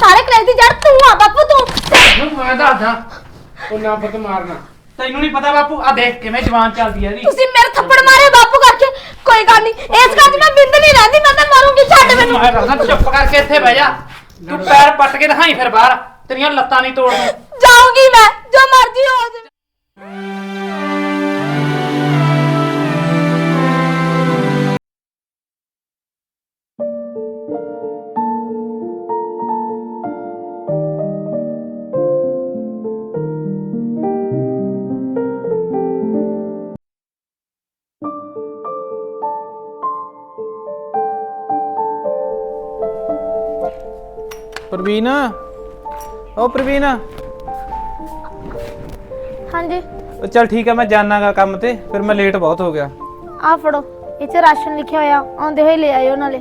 ਸਾਰੇ ਕਲੇਸ਼ ਦੀ ਜੜ ਤੂੰ ਆ ਬਾਪੂ ਤੂੰ। ਨੂੰ ਮੈਂ ਦੱਸਦਾ ਉਹ ਨਾ ਪੁੱਤ ਮਾਰਨਾ। ਤੈਨੂੰ ਨਹੀਂ ਪਤਾ ਬਾਪੂ ਆ ਦੇਖ ਕਿਵੇਂ ਜਵਾਨ ਚੱਲਦੀ ਆ ਇਹਦੀ। ਤੁਸੀਂ ਮੇਰੇ ਥੱਪੜ ਮਾਰੇ ਬਾਪੂ ਕਰਕੇ ਕੋਈ ਗੱਲ ਨਹੀਂ ਇਸ ਗੱਲ 'ਚ ਮੈਂ ਬਿੰਦ ਨਹੀਂ ਰਹਿੰਦੀ ਮੈਂ ਤਾਂ ਮਰੂੰਗੀ ਛੱਡ ਮੈਨੂੰ। ਮੈਂ ਦੱਸਦਾ ਚੁੱਪ ਕਰਕੇ ਇੱਥੇ ਬਹਿ ਜਾ। ਤੂੰ ਪੈਰ ਪੱਟ ਕੇ ਦਿਖਾਈ ਫਿਰ ਬਾਹਰ ਤੇਰੀਆਂ ਲੱਤਾਂ ਨਹੀਂ ਤੋੜਨੀ ਜਾਊਂਗੀ ਮੈਂ ਜੋ ਮਰਜ਼ੀ ਹੋ ਜਾਵੇ। ਪ੍ਰਵੀਨ? ਓ ਪ੍ਰਵੀਨ। ਹਾਂਜੀ। ਉਹ ਚੱਲ ਠੀਕ ਹੈ ਮੈਂ ਜਾਣਾਗਾ ਕੰਮ ਤੇ ਫਿਰ ਮੈਂ ਲੇਟ ਬਹੁਤ ਹੋ ਗਿਆ। ਆ ਫੜੋ 'ਚ ਰਾਸ਼ਨ ਲਿਖਿਆ ਹੋਇਆ ਆਉਂਦੇ ਹੋਏ ਲੈ ਆਇਓ ਨਾਲੇ।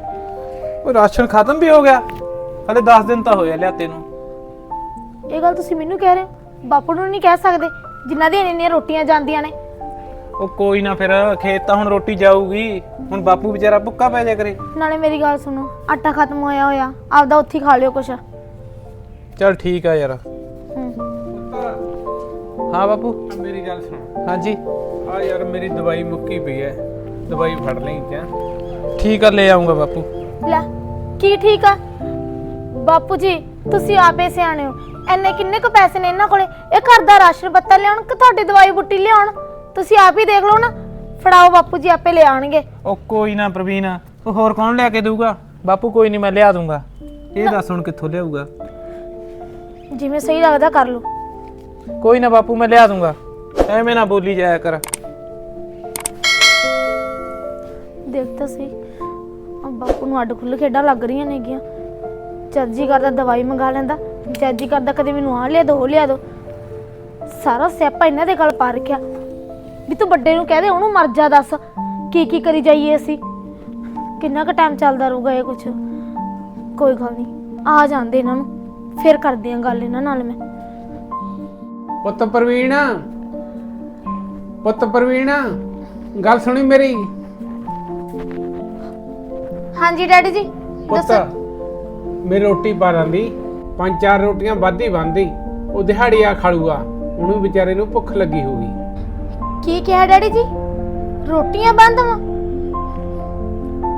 ਉਹ ਰਾਸ਼ਨ ਖਤਮ ਵੀ ਹੋ ਗਿਆ। ਹਲੇ 10 ਦਿਨ ਤਾਂ ਹੋਏ ਆ ਲਿਆਤੇ ਨੂੰ। ਇਹ ਗੱਲ ਤੁਸੀਂ ਮੈਨੂੰ ਕਹਿ ਰਹੇ ਹੋ? ਬਾਪੂ ਨੂੰ ਨਹੀਂ ਕਹਿ ਸਕਦੇ ਜਿਨ੍ਹਾਂ ਦੀਆਂ ਇੰਨੀਆਂ ਰੋਟੀਆਂ ਜਾਂਦੀਆਂ ਨੇ। ਉਹ ਕੋਈ ਨਾ ਫਿਰ ਖੇਤ ਤਾਂ ਹੁਣ ਰੋਟੀ ਜਾਊਗੀ। ਹੁਣ ਬਾਪੂ ਵਿਚਾਰਾ ਭੁੱਖਾ ਪੈ ਜਾ ਕਰੇ। ਨਾਲੇ ਮੇਰੀ ਗੱਲ ਸੁਣੋ ਆਟਾ ਖਤਮ ਹੋਇਆ ਹੋਇਆ ਆਪਦਾ ਉੱਥੇ ਹੀ ਖਾ ਲਿਓ ਕੁਛ। ਚੱਲ ਠੀਕ ਆ ਯਾਰ। ਹੂੰ ਹਾਂ। ਬਾਪੂ। ਮੇਰੀ ਗੱਲ ਸੁਣ। ਹਾਂਜੀ। ਆ ਯਾਰ ਮੇਰੀ ਦਵਾਈ ਮੁੱਕੀ ਪਈ ਐ। ਦਵਾਈ ਫੜ ਲਈ ਕਿਆ? ਠੀਕ ਆ ਲੈ ਆਉਂਗਾ ਬਾਪੂ। ਲੈ ਕੀ ਠੀਕ ਆ? ਬਾਪੂ ਜੀ ਤੁਸੀਂ ਆਪੇ ਸਿਆਣੇ ਹੋ। ਐਨੇ ਕਿੰਨੇ ਕੁ ਪੈਸੇ ਨੇ ਇਹਨਾਂ ਕੋਲੇ? ਇਹ ਘਰ ਦਾ ਰਾਸ਼ਨ ਪੱਤਾ ਲਿਆਉਣ ਕਿ ਤੁਹਾਡੀ ਦਵਾਈ ਬੁੱਟੀ ਲਿਆਉਣ? ਤੁਸੀਂ ਆਪ ਹੀ ਦੇਖ ਲਓ ਨਾ। ਫੜਾਓ ਬਾਪੂ ਜੀ ਆਪੇ ਲੈ ਆਣਗੇ ਉਹ ਕੋਈ ਨਾ ਪ੍ਰਵੀਨ ਉਹ ਹੋਰ ਕੌਣ ਲਿਆ ਕੇ ਦਊਗਾ? ਬਾਪੂ ਕੋਈ ਨਹੀਂ ਮੈਂ ਲਿਆ ਦੂੰਗਾ ਇਹ ਦੱਸ ਹੁਣ ਕਿੱਥੋਂ ਲਿਆਊਗਾ? ਜਿਵੇਂ ਸਹੀ ਲੱਗਦਾ ਕਰ ਲਓ। ਕੋਈ ਨਾ ਬਾਪੂ ਮੈਂ ਲਿਆ ਦੂੰਗਾ ਐਵੇਂ ਨਾ ਬੋਲੀ ਜਾਇਆ ਕਰ। ਦੇਖ ਤਾਂ ਸਹੀ। ਆ ਬਾਪੂ ਨੂੰ ਅੱਡ ਖੁੱਲ ਖੇਡਾਂ ਲੱਗ ਰਹੀਆਂ ਨੇਗੀਆਂ ਜਦ ਜੀ ਕਰਦਾ ਦਵਾਈ ਮੰਗਾ ਲੈਂਦਾ। ਜਦ ਜੀ ਕਰਦਾ ਕਦੇ ਮੈਨੂੰ ਆ ਲਿਆ ਦੋ ਉਹ ਲਿਆ ਦੋ। ਸਾਰਾ ਸਿਆਪਾ ਇਹਨਾਂ ਦੇ ਗਲ ਪਾ ਰੱਖਿਆ। ਵੀ ਤੂੰ ਵੱਡੇ ਨੂੰ ਕਹਦੇ ਉਹਨੂੰ ਮਰ ਜਾ ਦੱਸ। ਕੀ ਕੀ ਕਰੀ ਜਾਈਏ ਅਸੀਂ? ਕਿੰਨਾ ਕੁ ਟਾਈਮ ਚੱਲਦਾ ਰਹੂਗਾ ਇਹ ਕੁਛ? ਕੋਈ ਗੱਲ ਨਹੀਂ ਆ ਜਾਂਦੇ ਇਹਨਾਂ ਨੂੰ। ਫਿਰ ਕਰਦੇ ਆ ਗੱਲ ਇਹਨਾਂ ਨਾਲ ਮੈਂ। ਪੁੱਤ ਪ੍ਰਵੀਨ। ਪੁੱਤ ਪ੍ਰਵੀਨ ਗੱਲ ਸੁਣੀ ਮੇਰੀ? ਹਾਂਜੀ ਡੈਡੀ ਜੀ ਪੁੱਤ ਦੱਸੋ। ਮੇਰੀ ਰੋਟੀ ਪਾ ਦਿੰਦੀ ਪੰਜ ਚਾਰ ਰੋਟੀਆਂ ਵੱਧ ਹੀ ਬੰਦੀ ਉਹ ਦਿਹਾੜੀਆ ਖਾਲੂਗਾ ਉਹਨੂੰ ਵਿਚਾਰੇ ਨੂੰ ਭੁੱਖ ਲੱਗੀ ਹੋਊਗੀ। ਕੀ ਕਿਹਾ ਡੈਡੀ ਜੀ? ਰੋਟੀਆਂ ਬੰਦ ਵਾ?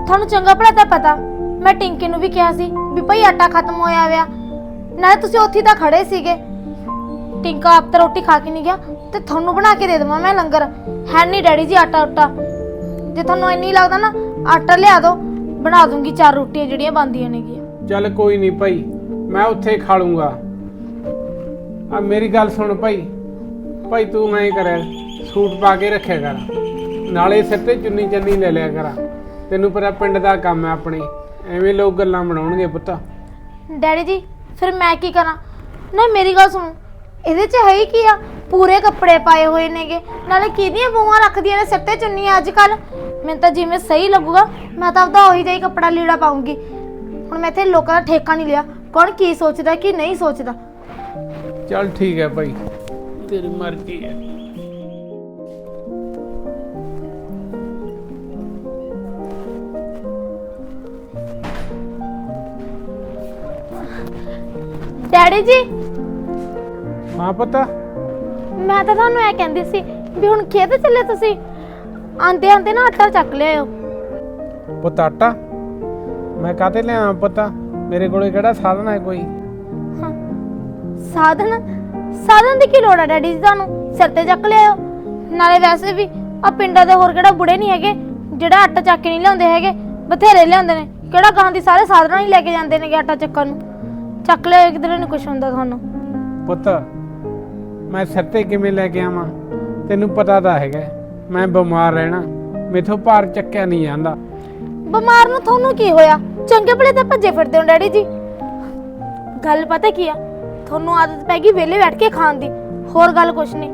ਤੁਹਾਨੂੰ ਚੰਗਾ ਭਲਾ ਤਾਂ ਪਤਾ, ਮੈਂ ਟਿੰਕੇ ਨੂੰ ਵੀ ਕਿਹਾ ਸੀ ਵੀ ਭਈ ਆਟਾ ਖਤਮ ਹੋਇਆ ਵਿਆ। ਨਾਲੇ ਤੁਸੀਂ ਉੱਥੇ ਤਾਂ ਖੜੇ ਸੀਗੇ। ਟਿੰਕਾ ਆਪ ਤਾਂ ਰੋਟੀ ਖਾ ਕੇ ਨਹੀਂ ਗਿਆ, ਤੇ ਤੁਹਾਨੂੰ ਬਣਾ ਕੇ ਦੇ ਦੇਵਾਂ ਮੈਂ ਲੰਗਰ। ਹੈ ਨਹੀਂ ਡੈਡੀ ਜੀ ਆਟਾ ਉਟਾ। ਜੇ ਤੁਹਾਨੂੰ ਇੰਨੀ ਲੱਗਦਾ ਨਾ, ਆਟਾ ਲਿਆ ਦਿਓ, ਬਣਾ ਦੂੰਗੀ ਚਾਰ ਰੋਟੀਆਂ ਜਿਹੜੀਆਂ ਬੰਦੀਆਂ ਨੇਗੀਆਂ। ਚੱਲ ਕੋਈ ਨਹੀਂ ਭਾਈ, ਮੈਂ ਉੱਥੇ ਖਾ ਲੂੰਗਾ। ਆ ਮੇਰੀ ਗੱਲ ਸੁਣ ਭਾਈ ਭਾਈ ਤੂੰ ਐਂ ਕਰਿਆ ਸੂਟ ਪਾ ਕੇ ਰੱਖਿਆ ਕਰ। ਨਾਲੇ ਸਿਰ ਤੇ ਚੁੰਨੀ ਚੰਨੀ ਲੈ ਲਿਆ ਕਰ। ਤੈਨੂੰ ਪਤਾ ਪਿੰਡ ਦਾ ਕੰਮ ਹੈ ਆਪਣੇ। ਐਵੇਂ ਲੋਕ ਗੱਲਾਂ ਬਣਾਉਣਗੇ ਪੁੱਤ। ਡੈਡੀ ਜੀ ਫਿਰ ਮੈਂ ਕੀ ਕਰਾਂ? ਨਾ ਮੇਰੀ ਗੱਲ ਸੁਣੋ। ਇਹਦੇ 'ਚ ਹੈ ਹੀ ਕੀ ਆ? ਪੂਰੇ ਕੱਪੜੇ ਪਾਏ ਹੋਏ ਨੇਗੇ। ਨਾਲੇ ਕਿਹਦੀਆਂ ਬੂਆਂ ਰੱਖਦੀਆਂ ਨੇ ਸਿਰ ਤੇ ਚੁੰਨੀਆਂ ਅੱਜ ਕੱਲ ਮੈਨੂੰ ਤਾਂ ਜਿਵੇਂ ਸਹੀ ਲੱਗੂਗਾ ਮੈਂ ਤਾਂ ਆਪਦਾ ਉਹੀ ਜਿਹਾ ਹੀ ਕੱਪੜਾ ਲੀੜਾ ਪਾਉਂਗੀ ਹੁਣ ਮੈਂ ਇੱਥੇ ਲੋਕਾਂ ਦਾ ਠੇਕਾ ਨਹੀਂ ਲਿਆ। ਕੌਣ ਕੀ ਸੋਚਦਾ ਕੀ ਨਹੀਂ ਸੋਚਦਾ? ਚੱਲ ਠੀਕ ਹੈ ਭਾਈ। ਤੇਰੀ ਮਰਜ਼ੀ ਹੈ। ਡੈਡੀ ਜੀ? ਹਾਂ ਪੁੱਤ। ਮੈਂ ਤਾਂ ਤੁਹਾਨੂੰ ਇਹ ਕਹਿੰਦੀ ਸੀ ਵੀ ਹੁਣ ਖੇਤ ਚੱਲੇ ਤੁਸੀਂ? ਆਂਦੇ ਆਂਦੇ ਨਾ ਆਟਾ ਚੱਕ ਲਿਆਓ ਪੁੱਤ ਆਟਾ? ਮੈਂ ਕਾਤੇ ਲਿਆ ਪੁੱਤ? ਮੇਰੇ ਕੋਲੇ ਕਿਹੜਾ ਸਾਧਨ ਹੈ ਕੋਈ? ਹਾਂ। ਸਾਧਨ? ਸਾਧਨ ਦੀ ਕੀ ਲੋੜ ਆ ਡੈਡੀ ਜੀ ਤੁਹਾਨੂੰ? ਸਿਰ ਤੇ ਚੱਕ ਲਿਆਓ ਨਾਲੇ ਵੈਸੇ ਵੀ ਆ ਪਿੰਡਾਂ ਦੇ ਹੋਰ ਕਿਹੜਾ ਬੁੜੇ ਨਹੀਂ ਹੈਗੇ? ਜਿਹੜਾ ਆਟਾ ਚੱਕ ਕੇ ਨਹੀਂ ਲਿਆਉਂਦੇ ਹੈਗੇ ਬਥੇਰੇ ਲਿਆਉਂਦੇ ਨੇ। ਕਿਹੜਾ ਗਾਂ ਦੀ ਸਾਰੇ ਸਾਧਨਾਂ ਹੀ ਲੈ ਕੇ ਜਾਂਦੇ ਨੇਗੇ ਆਟਾ ਚੱਕਣ ਨੂੰ? ਚੱਕ ਲਿਆਓ ਕਿਧਰੇ ਨਹੀਂ ਕੁਝ ਹੁੰਦਾ ਤੁਹਾਨੂੰ। ਪੁੱਤ ਮੈਂ ਸਿਰ ਤੇ ਕਿਵੇਂ ਲੈ ਕੇ ਆਵਾਂ? ਤੈਨੂੰ ਪਤਾ ਤਾਂ ਹੈਗਾ ਮੈਂ ਬਿਮਾਰ ਰਹਿਣਾ ਮੇਥੋਂ ਭਾਰ ਚੱਕਿਆ ਨਹੀਂ ਜਾਂਦਾ। ਬਿਮਾਰ ਨੂੰ ਤੁਹਾਨੂੰ ਕੀ ਹੋਇਆ? ਚੰਗੇ ਭਲੇ ਤਾਂ ਭੱਜੇ ਫਿਰਦੇ ਹੋ ਡੈਡੀ ਜੀ। ਗੱਲ ਪਤਾ ਕੀ ਆ? ਤੁਹਾਨੂੰ ਆਦਤ ਪੈ ਗਈ ਵਿਹਲੇ ਬੈਠ ਕੇ ਖਾਣ ਦੀ ਹੋਰ ਗੱਲ ਕੁਛ ਨਹੀਂ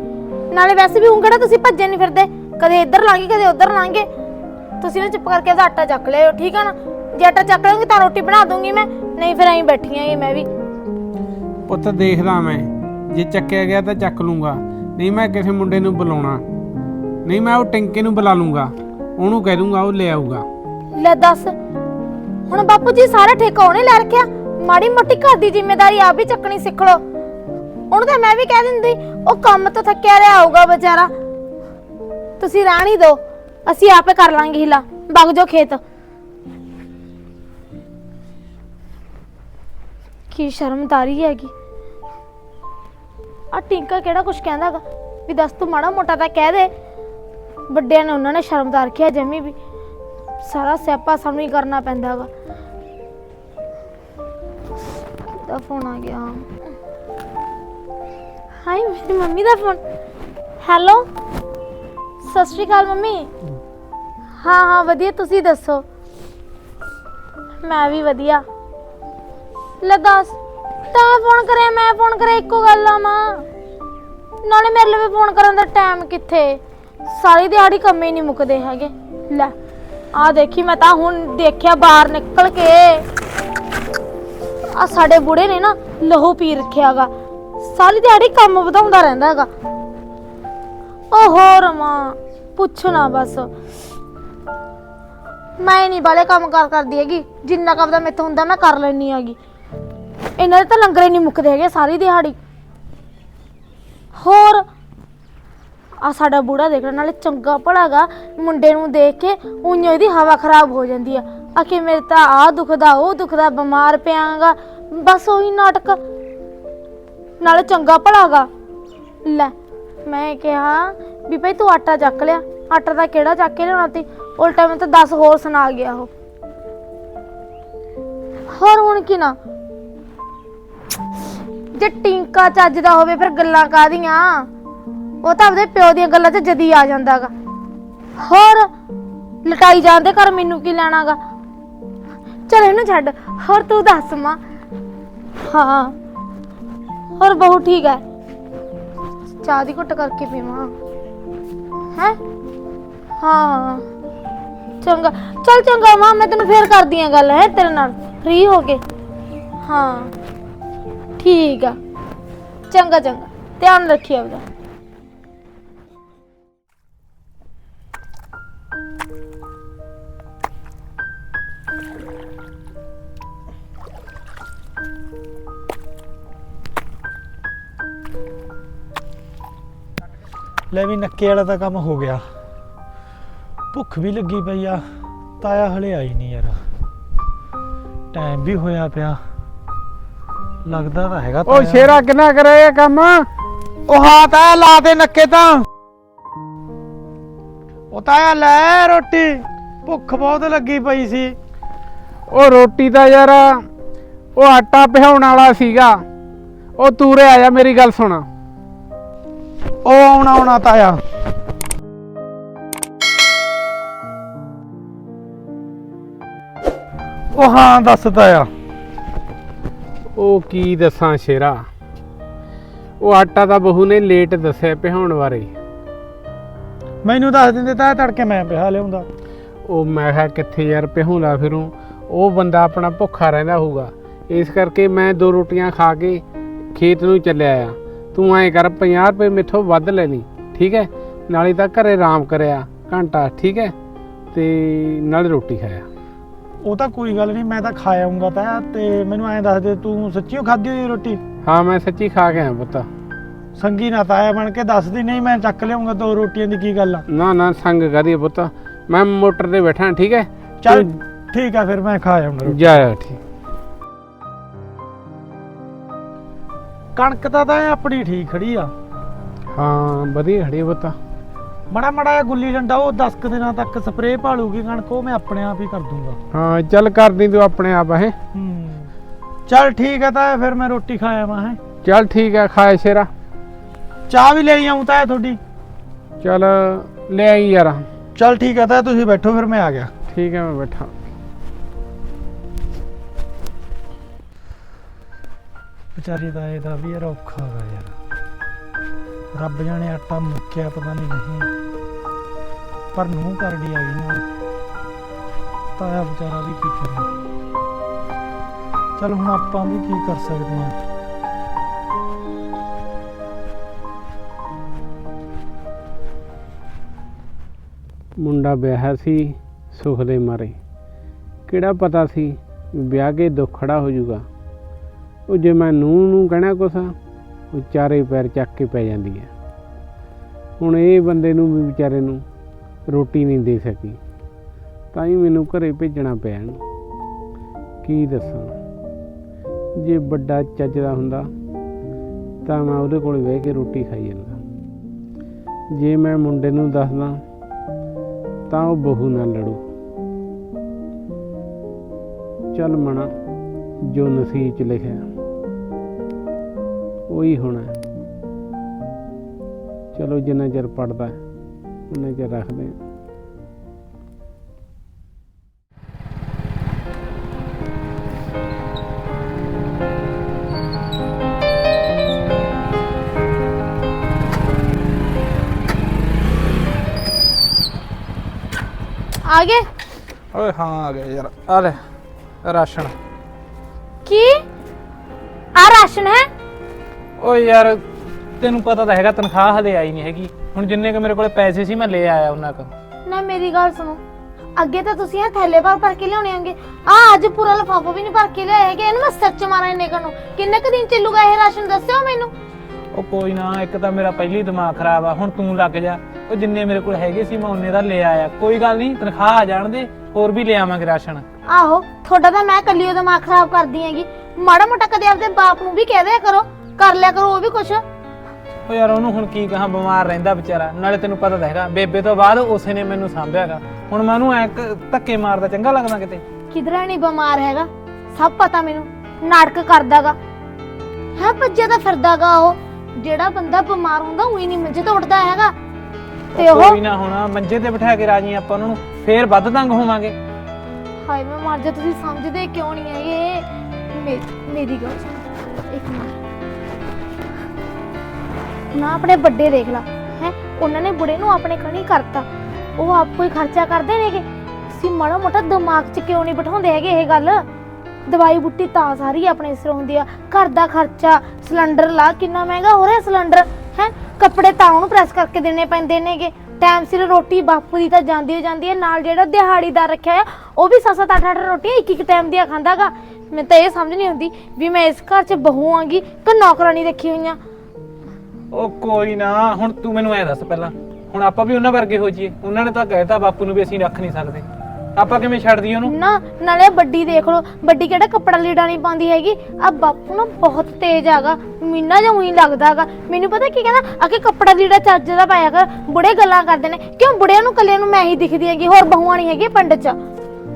ਨਾਲੇ ਵੈਸੇ ਵੀ ਕਿਹੜਾ ਤੁਸੀਂ ਭੱਜੇ ਨਹੀਂ ਫਿਰਦੇ ਕਦੇ ਇੱਧਰ ਲਾਂਗੇ ਕਦੇ ਉੱਧਰ ਲਾਂਗੇ। ਤੁਸੀਂ ਨਾ ਚੁੱਪ ਕਰਕੇ ਉਹਦਾ ਆਟਾ ਚੱਕ ਲਿਓ ਠੀਕ ਆ ਨਾ? ਜੇ ਆਟਾ ਚੱਕ ਲਓਗੇ ਤਾਂ ਰੋਟੀ ਬਣਾ ਦੂੰਗੀ ਮੈਂ। ਨਹੀਂ ਫਿਰ ਐਂ ਬੈਠੀ ਆਂ ਮੈਂ ਵੀ। ਪੁੱਤ ਦੇਖਦਾ ਮੈਂ। ਜੇ ਚੱਕਿਆ ਗਿਆ ਤਾਂ ਚੱਕ ਲੂੰਗਾ। ਨਹੀਂ ਮੈਂ ਕਿਸੇ ਮੁੰਡੇ ਨੂੰ ਬੁਲਾਉਣਾ। ਨਹੀਂ ਮੈਂ ਉਹ ਟਿੰਕੇ ਨੂੰ ਬੁਲਾ ਲੂੰਗਾ। ਉਹਨੂੰ ਕਹਿ ਦੂੰਗਾ ਉਹ ਲੈ ਆਊਗਾ। ਲੈ ਦੱਸ। ਹੁਣ ਬਾਪੂ ਜੀ ਸਾਰਾ ਠੇਕਾ ਉਹਨੇ ਲੈ ਰੱਖਿਆ। ਮਾੜੀ ਮੋਟੀ ਘਰ ਦੀ ਜ਼ਿੰਮੇਵਾਰੀ ਆਪ ਹੀ ਚੱਕਣੀ ਸਿੱਖ ਲਓ। ਉਹਨੂੰ ਤਾਂ ਮੈਂ ਵੀ ਕਹਿ ਦਿੰਦੀ ਉਹ ਕੰਮ ਤੋਂ ਥੱਕਿਆ ਰਿਹਾ ਹੋਊਗਾ ਵਿਚਾਰਾ। ਤੁਸੀਂ ਰਹਿਣ ਹੀ ਦਿਓ। ਅਸੀਂ ਆਪੇ ਕਰ ਲਾਂਗੇ ਹਿਲਾ। ਵਗ ਜਾਓ ਖੇਤ। ਕੀ ਸ਼ਰਮਦਾਰੀ ਹੈਗੀ? ਆ ਟਿੰਕਾ ਕਿਹੜਾ ਕੁਛ ਕਹਿੰਦਾਗਾ? ਵੀ ਦੱਸ ਤੂੰ ਮਾੜਾ ਮੋਟਾ ਤਾਂ ਕਹਿ ਦੇ। ਵੱਡਿਆਂ ਨੇ ਉਹਨਾਂ ਨੇ ਸ਼ਰਮਦਾਰ ਕਿਹਾ ਜਮੀ ਵੀ। ਸਾਰਾ ਸਿਆਪਾ ਸਾਨੂੰ ਹੀ ਕਰਨਾ ਪੈਂਦਾਗਾ। ਕਿਹਦਾ ਫੋਨ ਆ ਗਿਆ। ਹਾਈ ਮੇਰੀ ਮੰਮੀ ਦਾ ਫੋਨ। ਹੈਲੋ? ਸਤਿ ਸ਼੍ਰੀ ਅਕਾਲ ਮੰਮੀ। ਹਾਂ ਹਾਂ ਵਧੀਆ ਤੁਸੀਂ ਦੱਸੋ? ਮੈਂ ਵੀ ਵਧੀਆ। ਲੈ ਦੱਸ। ਤੈਂ ਫੋਨ ਕਰਿਆ, ਮੈਂ ਫੋਨ ਕਰਿਆ, ਇੱਕੋ ਗੱਲ ਆ ਮਾਂ। ਨਾਲੇ ਮੇਰੇ ਲਈ ਫੋਨ ਕਰਨ ਦਾ ਟਾਈਮ ਕਿੱਥੇ? ਸਾਰੀ ਦਿਹਾੜੀ ਕੰਮੇ ਨਹੀਂ ਮੁੱਕਦੇ ਹੈਗੇ। ਲੈ ਆ ਦੇਖੀ, ਮੈਂ ਤਾਂ ਹੁਣ ਦੇਖਿਆ ਬਾਹਰ ਨਿਕਲ ਕੇ। ਆ ਸਾਡੇ ਬੁੜੇ ਨੇ ਨਾ ਲਹੂ ਪੀ ਰੱਖਿਆਗਾ ਸਾਰੀ ਦਿਹਾੜੀ ਕੰਮ ਵਧਾਉਂਦਾ ਰਹਿੰਦਾ ਹੈਗਾ। ਓਹੋ ਰਮਾ, ਪੁੱਛ ਨਾ ਬਸ। ਮੈਂ ਨਹੀਂ ਬਾਲੇ ਕੰਮ ਕਰ ਕਰਦੀ ਹੈਗੀ। ਜਿੰਨਾ ਕੰਮ ਦਾ ਮੈਥੋਂ ਹੁੰਦਾ, ਮੈਂ ਕਰ ਲੈਣੀ ਹੈਗੀ। ਇਹਨਾਂ ਦੇ ਤਾਂ ਲੰਗਰੇ ਨਹੀਂ ਮੁੱਕਦੇ ਹੈਗੇ, ਸਾਰੀ ਦਿਹਾੜੀ। ਹੋਰ ਆ ਸਾਡਾ ਬੂੜਾ ਦੇਖਣ ਨਾਲੇ ਚੰਗਾ ਭਲਾਗਾ ਮੁੰਡੇ ਨੂੰ ਦੇਖ ਕੇ ਉਈਓ ਇਹਦੀ ਹਵਾ ਖਰਾਬ ਹੋ ਜਾਂਦੀ ਆ। ਆਖੇ, ਮੇਰੇ ਤਾਂ ਆ ਦੁਖਦਾ, ਉਹ ਦੁਖਦਾ, ਬਿਮਾਰ ਪਿਆਂਗਾ, ਬਸ ਉਹੀ ਨਾਟਕ। ਨਾਲੇ ਚੰਗਾ ਭਲਾਗਾ ਲੈ, ਮੈਂ ਕਿਹਾ ਵੀ ਭਾਈ ਤੂੰ ਆਟਾ ਚੱਕ ਲਿਆ। ਆਟਾ ਦਾ ਕਿਹੜਾ ਚੱਕ ਕੇ ਲਿਆਉਣਾ ਤੀ ਉਲਟਾ ਮੈਨੂੰ ਤਾਂ 10 ਹੋਰ ਸੁਣਾ ਗਿਆ ਉਹ। ਹੋਰ ਹੁਣ ਕੀ ਨਾ? ਜੇ ਟਿੰਕਾ ਚੱਜਦਾ ਹੋਵੇ ਫਿਰ ਗੱਲਾਂ ਕਾਦੀਆਂ ਉਹ ਤਾਂ ਆਪਦੇ ਪਿਓ ਦੀਆਂ ਗੱਲਾਂ 'ਚ ਜਦੀ ਆ ਜਾਂਦਾਗਾ। ਹੋਰ, ਲਟਾਈ ਜਾਂਦੇ ਕਰ ਮੈਨੂੰ ਕੀ ਲੈਣਾਗਾ? ਚਲ ਇਹਨੂੰ ਛੱਡ, ਹੋਰ ਤੂੰ ਦੱਸ ਮਾਂ। ਹਾਂ, ਹੋਰ ਬਹੁਤ ਠੀਕ ਹੈ ਚਾਹ ਦੀ ਘੁੱਟ ਕਰਕੇ ਪੀਵਾਂ। ਹੈ? ਹਾਂ। ਚੰਗਾ, ਚਲ ਚੰਗਾ ਮਾਂ, ਮੈਂ ਤੈਨੂੰ ਫੇਰ ਕਰਦੀ ਆ ਗੱਲ, ਹੈ, ਤੇਰੇ ਨਾਲ। ਫ੍ਰੀ ਹੋ ਕੇ। ਹਾਂ। ਠੀਕ ਆ। ਚੰਗਾ ਚੰਗਾ। ਧਿਆਨ ਰੱਖੀ ਆਪਦਾ। ਲੈ ਵੀ ਨੱਕੇ ਵਾਲਾ ਤਾਂ ਕੰਮ ਹੋ ਗਿਆ। ਭੁੱਖ ਵੀ ਲੱਗੀ ਪਈ ਆ। ਤਾਇਆ ਹਲੇ ਆਈ ਨਹੀਂ ਯਾਰ। ਟਾਈਮ ਵੀ ਹੋਇਆ ਪਿਆ। ਲੱਗਦਾ ਤਾਂ ਹੈਗਾ ਉਹ ਤਾਇਆ। ਸ਼ੇਰਾ ਕਿੰਨਾ ਕਰਿਆ ਇਹ ਕੰਮ? ਉਹ ਹਾਂ ਤਾਇਆ ਲਾ ਦੇ ਨੱਕੇ ਤਾਂ। ਉਹ ਤਾਇਆ ਲੈ ਰੋਟੀ। ਭੁੱਖ ਬਹੁਤ ਲੱਗੀ ਪਈ ਸੀ। ਉਹ ਰੋਟੀ ਦਾ ਯਾਰ ਉਹ ਆਟਾ ਪਿਹਾਉਣ ਵਾਲਾ ਸੀਗਾ। ਉਹ ਤੂਰੇ ਆ ਜਾ ਮੇਰੀ ਗੱਲ ਸੁਣ। ਉਹ ਆਉਣਾ ਆਉਣਾ ਤਾਇਆ ਉਹ ਹਾਂ ਦੱਸ ਤਾਇਆ ਉਹ ਕੀ ਦੱਸਾਂ ਸ਼ੇਰਾ? ਉਹ ਆਟਾ ਤਾਂ ਬਹੂ ਨੇ ਲੇਟ ਦੱਸਿਆ ਪਿਹਾਉਣ ਬਾਰੇ। ਮੈਨੂੰ ਦੱਸ ਦਿੰਦੇ ਤਾਇਆ ਤੜਕੇ ਮੈਂ ਪਿਹਾ ਲਿਆਉਂਦਾ। ਉਹ ਮੈਂ ਕਿਹਾ ਕਿੱਥੇ ਯਾਰ ਪਿਹਾਉਂਦਾ ਫਿਰੂੰ? ਉਹ ਬੰਦਾ ਆਪਣਾ ਭੁੱਖਾ ਰਹਿੰਦਾ ਹੋਊਗਾ। ਇਸ ਕਰਕੇ ਮੈਂ ਦੋ ਰੋਟੀਆਂ ਖਾ ਕੇ ਖੇਤ ਨੂੰ ਚੱਲਿਆ ਆ। ਤੂੰ ਐਂ ਕਰ 50 ਰੁਪਏ ਮੇਥੋਂ ਵੱਧ ਲੈ ਲਈ ਠੀਕ ਹੈ? ਨਾਲੇ ਤਾਂ ਘਰੇ ਆਰਾਮ ਕਰਿਆ ਘੰਟਾ ਠੀਕ ਹੈ? ਤੇ ਨਾਲੇ ਰੋਟੀ ਖਾਇਆ। ਉਹ ਤਾਂ ਕੋਈ ਗੱਲ ਨਹੀਂ ਮੈਂ ਤਾਂ ਖਾ ਆਉਂਗਾ ਤਾਇਆ ਤੇ ਮੈਨੂੰ ਐਂ ਦੱਸ ਦੇ ਤੂੰ ਸੱਚੀਓ ਖਾਧੀ ਹੋਈ ਰੋਟੀ? ਹਾਂ ਮੈਂ ਸੱਚੀ ਖਾ ਕੇ ਆਇਆ ਪੁੱਤ। ਸੰਗੀ ਨਾ ਤਾਇਆ ਬਣ ਕੇ ਦੱਸਦੀ ਨਹੀਂ ਮੈਂ ਚੱਕ ਲਿਆਉਂਗਾ ਦੋ ਰੋਟੀਆਂ ਦੀ ਕੀ ਗੱਲ ਆ? ਨਾ ਨਾ ਸੰਗ ਕਰੀ ਪੁੱਤ। ਮੈਂ ਮੋਟਰ ਤੇ ਬੈਠਾ ਠੀਕ ਹੈ? ਚੱਲ ਤੂੰ ਠੀਕ ਆ ਫਿਰ ਮੈਂ ਖਾ ਆਉਂਗਾ ਰੋਟੀ। ਜਾ ਠੀਕ। ਕਣਕ ਤਾਂ ਤਾਂ ਆਪਣੀ ਠੀਕ ਖੜੀ ਆ। ਹਾਂ ਵਧੀਆ ਖੜੀ ਆ ਪੁੱਤ। ਮੜਾ ਮੜਾ ਗੁੱਲੀ ਡੰਡਾ ਉਹ 10 ਕੁ ਦਿਨਾਂ ਤੱਕ ਸਪਰੇਅ ਭਾਲੂਗੀ ਕਣਕ ਉਹ ਮੈਂ ਆਪਣੇ ਆਪ ਹੀ ਕਰ ਦੂੰਗਾ। ਹਾਂ ਚੱਲ ਕਰਦੀ ਤੂੰ ਆਪਣੇ ਆਪ ਹੈ। ਹੂੰ। ਚੱਲ ਠੀਕ ਆ ਤਾਂ ਫਿਰ ਮੈਂ ਰੋਟੀ ਖਾ ਆਵਾਂ ਹੈ। ਚੱਲ ਠੀਕ ਹੈ ਖਾਏ ਸ਼ੇਰਾ। ਚਾਹ ਵੀ ਲੈ ਆਉਂ ਤਾਂ ਤੁਹਾਡੀ। ਚੱਲ ਲੈ ਆਈ ਯਾਰ। ਚੱਲ ਠੀਕ ਆ ਤਾਂ ਤੁਸੀਂ ਬੈਠੋ ਫਿਰ ਮੈਂ ਆ ਗਿਆ। ਠੀਕ ਹੈ ਮੈਂ ਬੈਠਾ। ਵਿਚਾਰੀ ਦਾ ਇਹਦਾ ਵੀ ਯਾਰ ਔਖਾ ਗਾ ਯਾਰ। ਰੱਬ ਜਾਣੇ ਆਟਾ ਮੁੱਕਿਆ, ਪਤਾ ਨਹੀਂ ਨਹੀਂ। ਪਰ ਨੂੰ ਕਰੜੀ ਆ ਗਈ ਨਾ ਤਾਇਆ ਵਿਚਾਰਾ ਵੀ ਕੀ ਕਰੇ? ਚਲ ਹੁਣ ਆਪਾਂ ਵੀ ਕੀ ਕਰ ਸਕਦੇ ਹਾਂ? ਮੁੰਡਾ ਵਿਆਹਿਆ ਸੀ, ਸੁਖ ਦੇ ਮਾਰੇ। ਕਿਹੜਾ ਪਤਾ ਸੀ ਵਿਆਹ ਕੇ ਦੁੱਖ ਖੜਾ ਹੋ ਜਾਊਗਾ? ਉਹ ਜੇ ਮੈਂ ਨੂੰ ਨੂੰ ਕਹਿਣਾ ਕੁਛ ਉਹ ਚਾਰੇ ਪੈਰ ਚੱਕ ਕੇ ਪੈ ਜਾਂਦੀ ਹੈ। ਹੁਣ ਇਹ ਬੰਦੇ ਨੂੰ ਵੀ ਵਿਚਾਰੇ ਨੂੰ ਰੋਟੀ ਨਹੀਂ ਦੇ ਸਕੀ। ਤਾਂ ਹੀ ਮੈਨੂੰ ਘਰੇ ਭੇਜਣਾ ਪਿਆ ਕੀ ਦੱਸਾਂ? ਜੇ ਵੱਡਾ ਚੱਜਦਾ ਹੁੰਦਾ, ਤਾਂ ਮੈਂ ਉਹਦੇ ਕੋਲ ਬਹਿ ਕੇ ਰੋਟੀ ਖਾਈ ਜਾਂਦਾ। ਜੇ ਮੈਂ ਮੁੰਡੇ ਨੂੰ ਦੱਸਦਾ, ਤਾਂ ਉਹ ਬਹੂ ਨਾਲ ਲੜੂ। ਚੱਲ ਮਣਾ, ਜੋ ਨਸੀਬ ਚ ਲਿਖਿਆ। ਉਹੀ ਹੋਣਾ। ਚਲੋ ਜਿੰਨਾ ਚਿਰ ਪੜਦਾ ਉਹਨਾਂ ਚਿਰ ਰੱਖਦੇ ਆ ਗਏ? ਓਏ ਹਾਂ ਆ ਗਿਆ ਯਾਰ। ਆ ਲੈ ਰਾਸ਼ਨ। ਕੀ? ਆ ਰਾਸ਼ਨ ਹੈ? ਓਏ ਯਾਰ ਤੈਨੂੰ ਪਤਾ ਤਾਂ ਹੈਗਾ ਤਨਖਾਹ ਹਲੇ ਆਈ ਨਹੀਂ ਹੈਗੀ। ਹੁਣ ਜਿੰਨੇ ਕ ਮੇਰੇ ਕੋਲੇ ਪੈਸੇ ਸੀ ਮੈਂ ਲੈ ਆਇਆ ਉਹਨਾਂ ਕ। ਨਾ ਮੇਰੀ ਗੱਲ ਸੁਣੋ। ਅੱਗੇ ਤਾਂ ਤੁਸੀਂ ਇਹ ਥੈਲੇ ਭਰ ਭਰ ਕੇ ਲਿਆਉਣੇ ਹੋਣਗੇ ਆ ਅੱਜ ਪੂਰਾ ਲਫਾਫਾ ਵੀ ਨਹੀਂ ਭਰ ਕੇ ਲਿਆਏ ਹੈਗੇ ਇਹਨੂੰ ਮੈਂ ਸੱਚ ਮਾਰਾਂ ਇੰਨੇ ਕਨੂੰ ਕਿੰਨੇ ਕੁ ਦਿਨ ਚੱਲੂਗਾ ਇਹ ਰਾਸ਼ਨ ਦੱਸਿਓ ਮੈਨੂੰ। ਉਹ ਕੋਈ ਨਾ ਇੱਕ ਤਾਂ ਮੇਰਾ ਪਹਿਲੀ ਦਿਮਾਗ ਖਰਾਬ ਆ ਹੁਣ ਤੂੰ ਲੱਗ ਜਾ। ਉਹ ਜਿੰਨੇ ਮੇਰੇ ਕੋਲ ਹੈਗੇ ਸੀ ਮੈਂ ਉਹਨੇ ਦਾ ਲੈ ਆਇਆ। ਕੋਈ ਗੱਲ ਨਹੀਂ ਤਨਖਾਹ ਆ ਜਾਣ ਦੇ ਹੋਰ ਵੀ ਲੈ ਆਵਾਂਗੇ ਰਾਸ਼ਨ। ਆਹੋ ਤੁਹਾਡਾ ਤਾਂ ਮੈਂ ਕੱਲੀ ਉਹ ਦਿਮਾਗ ਖਰਾਬ ਕਰਦੀ ਹੈਗੀ। ਮਾੜਾ ਮੋਟਾ ਕਦੇ ਆਪਦੇ ਬਾਪ ਨੂੰ ਵੀ ਕਹਿ ਦਿਆ ਕਰੋ। ਕਰ ਲਿਆ ਕਰੋ ਉਹ ਵੀ ਕੁਛ। ਓ ਯਾਰ ਉਹਨੂੰ ਹੁਣ ਕੀ ਕਹਾਂ ਬਿਮਾਰ ਰਹਿੰਦਾ ਵਿਚਾਰਾ। ਨਾਲੇ ਤੈਨੂੰ ਪਤਾ ਤਾਂ ਹੈਗਾ ਬੇਬੇ ਤੋਂ ਬਾਅਦ ਉਸੇ ਨੇ ਮੈਨੂੰ ਸਾਂਭਿਆਗਾ ਹੁਣ ਮੈਂ ਉਹਨੂੰ ਐ ਧੱਕੇ ਮਾਰਦਾ ਚੰਗਾ ਲੱਗਦਾ ਕਿਤੇ? ਕਿਧਰੇ ਨਹੀਂ ਬਿਮਾਰ ਹੈਗਾ ਸਭ ਪਤਾ ਮੈਨੂੰ ਨਾਟਕ ਕਰਦਾਗਾ। ਹੈ ਭੱਜਿਆ ਤਾਂ ਫਿਰਦਾਗਾ ਉਹ ਜਿਹੜਾ ਬੰਦਾ ਬਿਮਾਰ ਹੁੰਦਾ ਉਹੀ ਨਹੀਂ ਮੰਜੇ ਤੋਂ ਉੱਠਦਾ ਹੈਗਾ। ਤੇ ਉਹ ਕੋਈ ਨਾ ਹੁਣ ਮੰਜੇ ਤੇ ਬਿਠਾ ਕੇ ਰਾਜੀ ਆਪਾਂ ਉਹਨਾਂ ਨੂੰ ਫੇਰ ਵੱਧ ਤੰਗ ਹੋਵਾਂਗੇ। ਹਾਏ ਮੈਂ ਮਰ ਜਾ ਤੁਸੀਂ ਸਮਝਦੇ ਕਿਉਂ ਨਹੀਂ ਹੈਗੇ? ਮੇ- ਮੇਰੀ ਗੱਲ ਸੁਣ ਇੱਕ ਮਿੰਟ। ਨਾ ਆਪਣੇ ਵੱਡੇ ਦੇਖ ਲਾ, ਹੈ? ਉਹਨਾਂ ਨੇ ਬੁੜੇ ਨੂੰ ਆਪਣੇ ਕਣੀ ਕਰਤਾ। ਉਹ ਆਪ ਕੋਈ ਖਰਚਾ ਕਰਦੇ ਨੇਗੇ ਤੁਸੀਂ ਮਾੜਾ ਮੋਟਾ ਦਿਮਾਗ 'ਚ ਕਿਉਂ ਨਹੀਂ ਬਿਠਾਉਂਦੇ ਹੈਗੇ ਇਹ ਗੱਲ? ਦਵਾਈ ਬੁੱਟੀ ਤਾਂ ਸਾਰੀ ਆਪਣੇ ਸਿਰ ਹੁੰਦੀ ਆ। ਘਰ ਦਾ ਖਰਚਾ, ਸਿਲੰਡਰ ਲਾ, ਕਿੰਨਾ ਮਹਿੰਗਾ ਹੋ ਰਿਹਾ ਸਿਲੰਡਰ, ਹੈ? ਕੱਪੜੇ ਤਾਂ ਉਹਨੂੰ ਪ੍ਰੈਸ ਕਰਕੇ ਦੇਣੇ ਪੈਂਦੇ ਨੇਗੇ। ਟਾਈਮ ਸਿਰ ਰੋਟੀ ਬਾਪੂ ਦੀ ਤਾਂ ਜਾਂਦੀ ਹੋ ਜਾਂਦੀ ਹੈ ਨਾਲ ਜਿਹੜਾ ਦਿਹਾੜੀਦਾਰ ਰੱਖਿਆ ਆ, ਉਹ ਵੀ ਸੱਤ ਸੱਤ ਅੱਠ ਅੱਠ ਰੋਟੀਆਂ ਇੱਕ ਇੱਕ ਟਾਈਮ ਦੀਆਂ ਖਾਂਦਾਗਾ। ਮੈਨੂੰ ਤਾਂ ਇਹ ਸਮਝ ਨਹੀਂ ਆਉਂਦੀ ਵੀ ਮੈਂ ਇਸ ਘਰ 'ਚ ਬਹੂ ਆਂਗੀ ਕਿ ਨੌਕਰਾਨੀ ਰੱਖੀ ਹੋਈਆਂ। ਉਹ ਕੋਈ ਨਾ, ਹੁਣ ਤੂੰ ਮੈਨੂੰ ਐ ਦੱਸ ਪਹਿਲਾਂ। ਹੁਣ ਆਪਾਂ ਵੀ ਉਹਨਾਂ ਵਰਗੇ ਹੋ ਜਾਈਏ। ਉਹਨਾਂ ਨੇ ਤਾਂ ਕਹਿਤਾ ਬਾਪੂ ਨੂੰ ਵੀ ਅਸੀਂ ਰੱਖ ਨਹੀਂ ਸਕਦੇ। ਆਪਾਂ ਕਿਵੇਂ ਛੱਡ ਦਈਏ ਉਹਨੂੰ? ਨਾ, ਨਾਲੇ ਵੱਡੀ ਦੇਖ ਲਓ। ਵੱਡੀ ਕਿਹੜਾ ਕੱਪੜਾ ਲੀੜਾ ਨਹੀਂ ਪਾਉਂਦੀ ਹੈਗੀ? ਆ ਬਾਪੂ ਨਾ ਬਹੁਤ ਤੇਜ਼ ਹੈਗਾ। ਮੀਨਾ ਜਿਹਾ ਉਹੀ ਹੈਗਾ। ਮੈਨੂੰ ਪਤਾ ਕੀ ਕਹਿੰਦਾ? ਆ ਕੱਪੜਾ ਲੀੜਾ ਚੱਜ ਦਾ ਪਾਇਆ ਕਰ। ਬੁੜੇ ਗੱਲਾਂ ਕਰਦੇ ਨੇ। ਕਿਉਂ ਬੁੜਿਆਂ ਨੂੰ, ਕੱਲਿਆਂ ਨੂੰ ਮੈਂ ਹੀ ਦਿਖਦੀ ਹੈਗੀ। ਹੋਰ ਬਹੂਆਂ ਨਹੀਂ ਹੈਗੀ ਪਿੰਡ 'ਚ।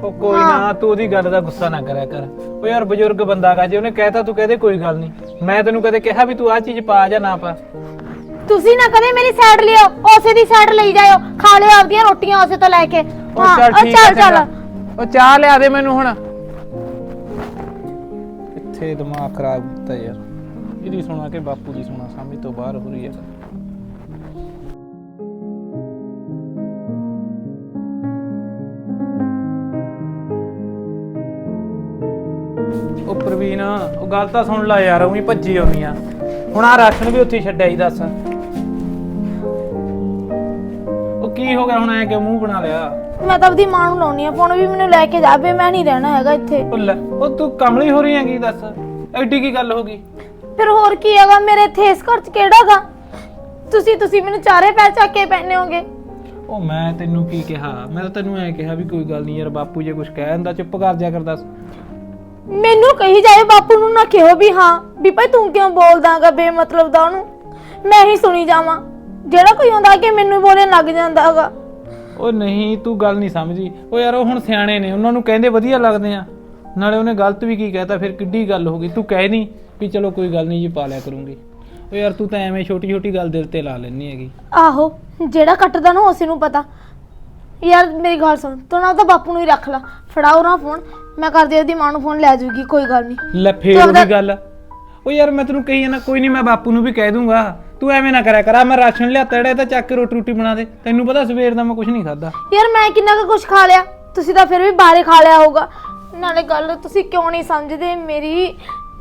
ਉਹ ਕੋਈ ਨਾ ਤੂੰ ਉਹਦੀ ਗੱਲ ਦਾ ਗੁੱਸਾ ਨਾ ਕਰਿਆ ਕਰ। ਉਹ ਯਾਰ ਬਜ਼ੁਰਗ ਬੰਦਾ ਗਾ ਜੇ ਉਹਨੇ ਕਹਿਤਾ ਤੂੰ ਕਹਦੇ ਕੋਈ ਗੱਲ ਨਹੀਂ। ਮੈਂ ਤੈਨੂੰ ਕਦੇ ਕਿਹਾ ਵੀ ਤੂੰ ਆਹ ਚੀਜ਼ ਪਾ ਜਾਂ ਨਾ ਪਾ। ਤੁਸੀਂ ਨਾ ਕਦੇ ਮੇਰੀ ਸਾਈਡ ਲਿਓ ਉਸੇ ਦੀ ਸਾਈਡ ਲਈ ਜਾਇਓ ਖਾ ਲਿਓ ਆਪਦੀਆਂ ਰੋਟੀਆਂ ਉਸੇ ਤੋਂ ਲੈ ਕੇ। ਉਹ ਹਾਂ, ਚੱਲ ਉਹ ਠੀਕ ਚੱਲ ਆ ਚੱਲ ਚੰਗਾ। ਉਹ ਚਾਹ ਲਿਆ ਦੇ ਮੈਨੂੰ ਹੁਣ। ਕਿੱਥੇ ਦਿਮਾਗ ਖਰਾਬ ਕੀਤਾ ਯਾਰ। ਇਹਦੀ ਸੁਣਾ ਕੇ ਬਾਪੂ ਦੀ ਸੁਣਾ ਸਮਝ ਤੋਂ ਬਾਹਰ ਹੋ ਰਹੀ ਹੈ ਉਹ ਪ੍ਰਵੀਨ ਉਹ ਗੱਲ ਤਾਂ ਸੁਣ ਲੈ ਯਾਰ ਉਹੀ ਭੱਜੀ ਆਉਣੀ ਆ ਹੁਣ ਆ ਰਾਸ਼ਨ ਵੀ ਉੱਥੇ ਛੱਡਿਆ ਹੀ ਦੱਸ। ਉਹ ਕੀ ਹੋ ਗਿਆ ਹੁਣ ਐ ਕਿ ਮੂੰਹ ਬਣਾ ਲਿਆ? ਮੈਂ ਤਾਂ ਆਪਦੀ ਮਾਂ ਨੂੰ ਲਾਉਣੀ ਆ ਫੋਨ ਵੀ ਮੈਨੂੰ ਲੈ ਕੇ ਜਾਵੇ ਮੈਂ ਨਹੀਂ ਰਹਿਣਾ ਹੈਗਾ ਇੱਥੇ। ਉਹ ਲੈ ਉਹ ਤੂੰ ਕਮਲੀ ਹੋ ਰਹੀ ਹੈਗੀ ਦੱਸ। ਐਡੀ ਕੀ ਗੱਲ ਹੋ ਗਈ? ਫਿਰ ਹੋਰ ਕੀ ਹੈਗਾ ਮੇਰੇ ਇੱਥੇ ਇਸ ਘਰ 'ਚ ਕਿਹੜਾਗਾ? ਤੁਸੀਂ ਤੁਸੀਂ ਮੈਨੂੰ ਚਾਰੇ ਪੈਰ ਚੱਕ ਕੇ ਪੈਣੇ ਹੋਗੇ। ਉਹ ਮੈਂ ਤੈਨੂੰ ਕੀ ਕਿਹਾ? ਮੈਂ ਤਾਂ ਤੈਨੂੰ ਐ ਕਿਹਾ ਵੀ ਕੋਈ ਗੱਲ ਨਹੀਂ ਯਾਰ ਬਾਪੂ ਜੇ ਕੁਝ ਕਹਿ ਦਿੰਦਾ ਚੁੱਪ ਕਰ ਜਾ ਕਰ ਦੱਸ। ਮੈਨੂੰ ਕਹੀ ਜਾਏ ਬਾਪੂ ਨੂੰ ਨਾ ਕਿਹੋ ਵੀ ਹਾਂ ਵੀ ਭਾਈ ਤੂੰ ਕਿਉਂ ਬੋਲਦਾਗਾ ਬੇਮਤਲਬ ਦਾ ਉਹਨੂੰ? ਮੈਂ ਹੀ ਸੁਣੀ ਜਾਵਾਂ। ਜਿਹੜਾ ਕੋਈ ਹੁੰਦਾ ਕਿ ਮੈਨੂੰ ਬੋਲਣ ਲੱਗ ਜਾਂਦਾਗਾ। ਉਹ ਨਹੀਂ ਤੂੰ ਗੱਲ ਨਹੀਂ ਸਮਝੀ। ਉਹ ਯਾਰ ਉਹ ਹੁਣ ਸਿਆਣੇ ਨੇ ਉਹਨਾਂ ਨੂੰ ਕਹਿੰਦੇ ਵਧੀਆ ਲੱਗਦੇ ਆ। ਨਾਲੇ ਉਹਨੇ ਗਲਤ ਵੀ ਕੀ ਕਹਿਤਾ ਫਿਰ ਕਿੱਡੀ ਗੱਲ ਹੋ ਗਈ? ਤੂੰ ਕਹਿ ਨਹੀਂ ਵੀ ਚਲੋ ਕੋਈ ਗੱਲ ਨਹੀਂ ਜੀ ਪਾ ਲਿਆ ਕਰੂੰਗੀ। ਉਹ ਯਾਰ ਤੂੰ ਤਾਂ ਐਵੇਂ ਛੋਟੀ ਛੋਟੀ ਗੱਲ ਦਿਲ ਤੇ ਲਾ ਲੈਣੀ ਹੈਗੀ। ਆਹੋ ਜਿਹੜਾ ਕੱਟਦਾ ਨਾ ਉਸੇ ਨੂੰ ਪਤਾ। ਯਾਰ ਮੇਰੀ ਗੱਲ ਸੁਣ ਤੂੰ ਨਾ ਤਾਂ ਬਾਪੂ ਨੂੰ ਹੀ ਰੱਖ ਲੈ। ਫੜਾਓ ਨਾ ਫੋਨ ਮੈਂ ਕਰਦੀ ਉਹਦੀ ਮਾਂ ਨੂੰ ਫੋਨ ਲੈ ਜੂਗੀ ਕੋਈ ਗੱਲ ਨਹੀਂ ਲੈ ਫੇਰ ਤੂੰ ਉਹਦੀ ਗੱਲ। ਉਹ ਯਾਰ ਮੈਂ ਤੈਨੂੰ ਕਹੀ ਨਾ ਕੋਈ ਨਹੀਂ ਮੈਂ ਬਾਪੂ ਨੂੰ ਵੀ ਕਹਿ ਦੂੰਗਾ। ਤੂੰ ਐਵੇਂ ਨਾ ਕਰਿਆ ਕਰ ਮੈਂ ਰਾਸ਼ਨ ਲਿਆ ਤੜੇ ਤਾਂ ਚੱਕ ਕੇ ਰੋਟੀ ਰੋਟੀ ਬਣਾ ਦੇ। ਤੈਨੂੰ ਪਤਾ ਸਵੇਰ ਦਾ ਮੈਂ ਕੁਝ ਨਹੀਂ ਖਾਦਾ ਯਾਰ ਮੈਂ ਕਿੰਨਾ ਕੁ ਕੁਝ ਖਾ ਲਿਆ ਤੁਸੀਂ ਤਾਂ ਫਿਰ ਵੀ ਬਾਹਰੇ ਖਾ ਲਿਆ ਹੋਊਗਾ। ਨਾਲੇ ਗੱਲ ਤੁਸੀਂ ਕਿਉਂ ਨਹੀਂ ਸਮਝਦੇ? ਮੇਰੀ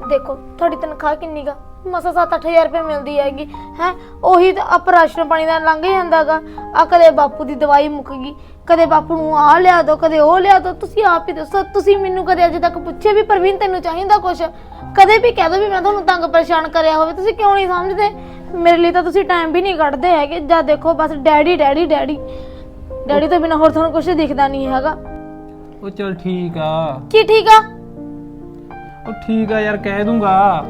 ਦੇਖੋ ਤੁਹਾਡੀ ਤਨਖਾਹ ਕਿੰਨੀ ਗਾ ਮਸਾ 7-8000 ਰੁਪਏ ਮਿਲਦੀ ਹੈਗੀ ਹੈ? ਉਹੀ ਤਾਂ ਆਪ ਰਾਸ਼ਨ ਪਾਣੀ ਦਾ ਲੰਘ ਜਾਂਦਾਗਾ। ਆ ਕਦੇ ਬਾਪੂ ਦੀ ਦਵਾਈ ਮੁੱਕ ਗਈ ਕਦੇ ਬਾਪੂ ਨੂੰ ਆ ਲਿਆ ਦੋ ਕਦੇ ਉਹ ਲਿਆ ਦੋ। ਤੁਸੀਂ ਆਪ ਹੀ ਦੱਸੋ ਤੁਸੀਂ ਮੈਨੂੰ ਕਦੇ ਅਜੇ ਤੱਕ ਪੁੱਛਿਆ ਵੀ ਪ੍ਰਵੀਨ ਤੈਨੂੰ ਚਾਹੀਦਾ ਕੁਛ? ਕਦੇ ਵੀ ਕਹਿ ਦੋ ਵੀ ਮੈਂ ਤੁਹਾਨੂੰ ਤੰਗ ਪਰੇਸ਼ਾਨ ਕਰਿਆ ਹੋਵੇ ਤੁਸੀਂ ਕਿਉਂ ਨਹੀਂ ਸਮਝਦੇ? ਮੇਰੇ ਲਈ ਤਾਂ ਤੁਸੀਂ ਟਾਈਮ ਵੀ ਨਹੀਂ ਕੱਢਦੇ ਹੈਗੇ। ਜਾਂ ਦੇਖੋ ਬਸ ਡੈਡੀ ਡੈਡੀ ਡੈਡੀ। ਡੈਡੀ ਤੋਂ ਬਿਨਾ ਹੋਰ ਤੁਹਾਨੂੰ ਕੁਝ ਦਿਖਦਾ ਨਹੀਂ ਹੈਗਾ। ਉਹ ਚਲ ਠੀਕ ਆ। ਕੀ ਠੀਕ ਆ? ਉਹ ਠੀਕ ਆ ਯਾਰ ਕਹਿ ਦੂੰਗਾ।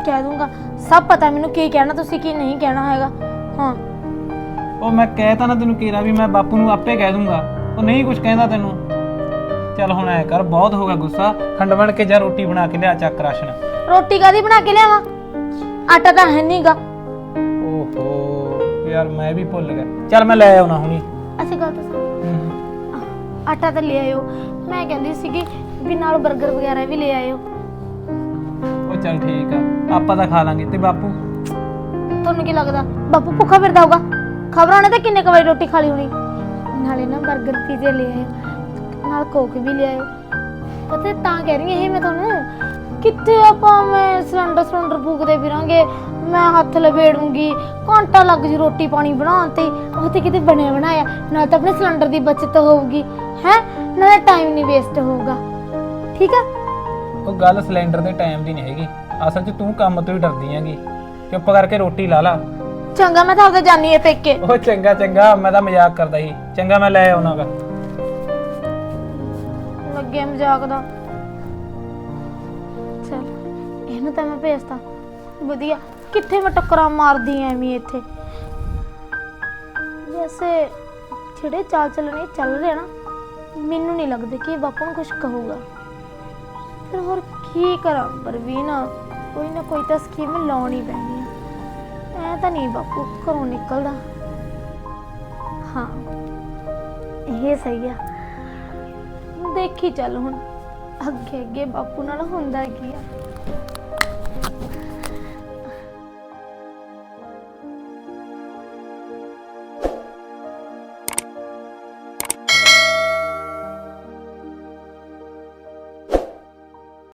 ਕਹਿ ਦੂੰਗਾ। ਸਭ ਪਤਾ ਮੈਨੂੰ ਕੀ ਕਹਿਣਾ ਤੁਸੀਂ ਕੀ ਨਹੀਂ ਕਹਿਣਾ ਹੈਗਾ। ਹਾਂ। ਉਹ ਮੈਂ ਕਹਿ ਤਾ ਨਾ ਤੈਨੂੰ ਕੀਰਾ ਵੀ ਮੈਂ ਬਾਪੂ ਨੂੰ ਆਪੇ ਕਹਿ ਦੂੰਗਾ। ਉਹ ਨਹੀਂ ਕੁਝ ਕਹਿੰਦਾ ਤੈਨੂੰ। ਚੱਲ ਹੁਣ ਐ ਕਰ ਬਹੁਤ ਹੋ ਗਿਆ ਗੁੱਸਾ। ਖੰਡ ਬਣ ਕੇ ਜਾ ਰੋਟੀ ਬਣਾ ਕੇ ਲਿਆ ਚੱਕ ਰਾਸ਼ਨ। ਰੋਟੀ ਕਾਦੀ ਬਣਾ ਕੇ ਲਿਆਵਾਂ? ਆਟਾ ਤਾਂ ਹੈ ਨਹੀਂਗਾ। ਓਹੋ ਯਾਰ ਮੈਂ ਵੀ ਭੁੱਲ ਗਿਆ। ਚੱਲ ਮੈਂ ਲੈ ਆਉਣਾ ਹੁਣੀ। ਅਸੀਂ ਗੱਲ ਤਾਂ ਸੁਣ। ਆਟਾ ਤਾਂ ਲੈ ਆਇਓ। ਮੈਂ ਕਹਿੰਦੀ ਸੀਗੀ ਵੀ ਨਾਲ 버ਗਰ ਵਗੈਰਾ ਵੀ ਲੈ ਆਇਓ। ਚੱਲ ਠੀਕ ਆ। ਆਪਾਂ ਤਾਂ ਖਾ ਲਾਂਗੇ। ਤੇ ਬਾਪੂ? ਤੁਹਾਨੂੰ ਕੀ ਲੱਗਦਾ? ਬਾਪੂ ਭੁੱਖਾ ਫਿਰਦਾ ਹੋਊਗਾ। ਖਬਰਾਂ ਨੇ ਤਾਂ ਕਿੰਨੇ ਕੁ ਵਾਰੀ ਰੋਟੀ ਖਾ ਲਈ ਹੋਣੀ? ਨਾਲੇ ਨਾ 버ਗਰ ਪੀਜ਼ੇ ਲੈ ਆਇਓ। ਨਾਲ ਕੋਕ ਵੀ ਲੈ ਆਇਓ। ਪਤਾ ਤਾਂ ਕਹਿ ਰਹੀ ਹਾਂ ਇਹ ਮੈਂ ਤੁਹਾਨੂੰ। ਕਿੱਥੇ ਆਪਾਂ ਮੈਂ ਸਿਲੰਡਰ ਸਿਲੰਡਰ ਫੂਕਦੇ ਫਿਰਾਂਗੇ। ਮੈਂ ਹੱਥ ਲਵੇੜੂੰਗੀ ਘੰਟਾ ਲੱਗ ਜੂ ਰੋਟੀ ਪਾਣੀ ਬਣਾਉਣ ਤੇ। ਉਹ ਤੇ ਕਿਤੇ ਬਣਿਆ ਬਣਾਇਆ। ਨਾਲ ਤਾਂ ਆਪਣੇ ਸਿਲੰਡਰ ਦੀ ਬਚਤ ਹੋਊਗੀ। ਹੈ? ਨਾਲੇ ਟਾਈਮ ਨਹੀਂ ਵੇਸਟ ਹੋਊਗਾ। ਠੀਕ ਆ? ਉਹ ਗੱਲ ਸਿਲੰਡਰ ਦੇ ਟਾਈਮ ਦੀ ਨਹੀਂ ਹੈਗੀ। ਅਸਲ 'ਚ ਤੂੰ ਕੰਮ ਤੋਂ ਹੀ ਡਰਦੀ ਹੈਗੀ। ਚੁੱਪ ਕਰਕੇ ਰੋਟੀ ਲਾ ਲਾ। ਚੰਗਾ ਮੈਂ ਤਾਂ ਆਪਦਾ ਜਾਨੀ ਐ ਪੇਕੇ। ਉਹ ਚੰਗਾ ਚੰਗਾ ਮੈਂ ਤਾਂ ਮਜ਼ਾਕ ਕਰਦਾ ਸੀ। ਚੰਗਾ ਮੈਂ ਲੈ ਆਉਣਾਗਾ ਲੱਗੇ ਮਜ਼ਾਕ ਦਾ। ਚਲ ਇਹਨੂੰ ਤਾਂ ਮੈਂ ਭੇਜਤਾ। ਵਧੀਆ ਕਿੱਥੇ ਮੈਂ ਟੱਕਰਾਂ ਮਾਰਦੀ ਐ ਐਵੇਂ ਇੱਥੇ? ਵੈਸੇ ਜਿਹੜੇ ਚਾਲ ਚੱਲਣੇ ਚੱਲ ਰਹੇ ਨਾ ਮੈਨੂੰ ਨਹੀਂ ਲੱਗਦਾ ਕਿ ਬਾਪੂ ਨੂੰ ਕੁਝ ਕਹੂਗਾ। ਫਿਰ ਹੋਰ ਕੀ ਕਰਾਂ? ਪਰਵੀਨ ਕੋਈ ਨਾ ਕੋਈ ਤਾਂ ਸਕੀਮ ਲਾਉਣੀ ਪੈਣੀ ਐ ਐ ਤਾਂ ਨਹੀਂ ਬਾਪੂ, ਘਰੋਂ ਨਿਕਲਦਾ। ਹਾਂ, ਇਹ ਸਹੀ ਆ। ਦੇਖੀ ਚੱਲ ਹੁਣ। ਅੱਗੇ ਅੱਗੇ ਬਾਪੂ ਨਾਲ ਹੁੰਦਾ ਕੀ ਆ?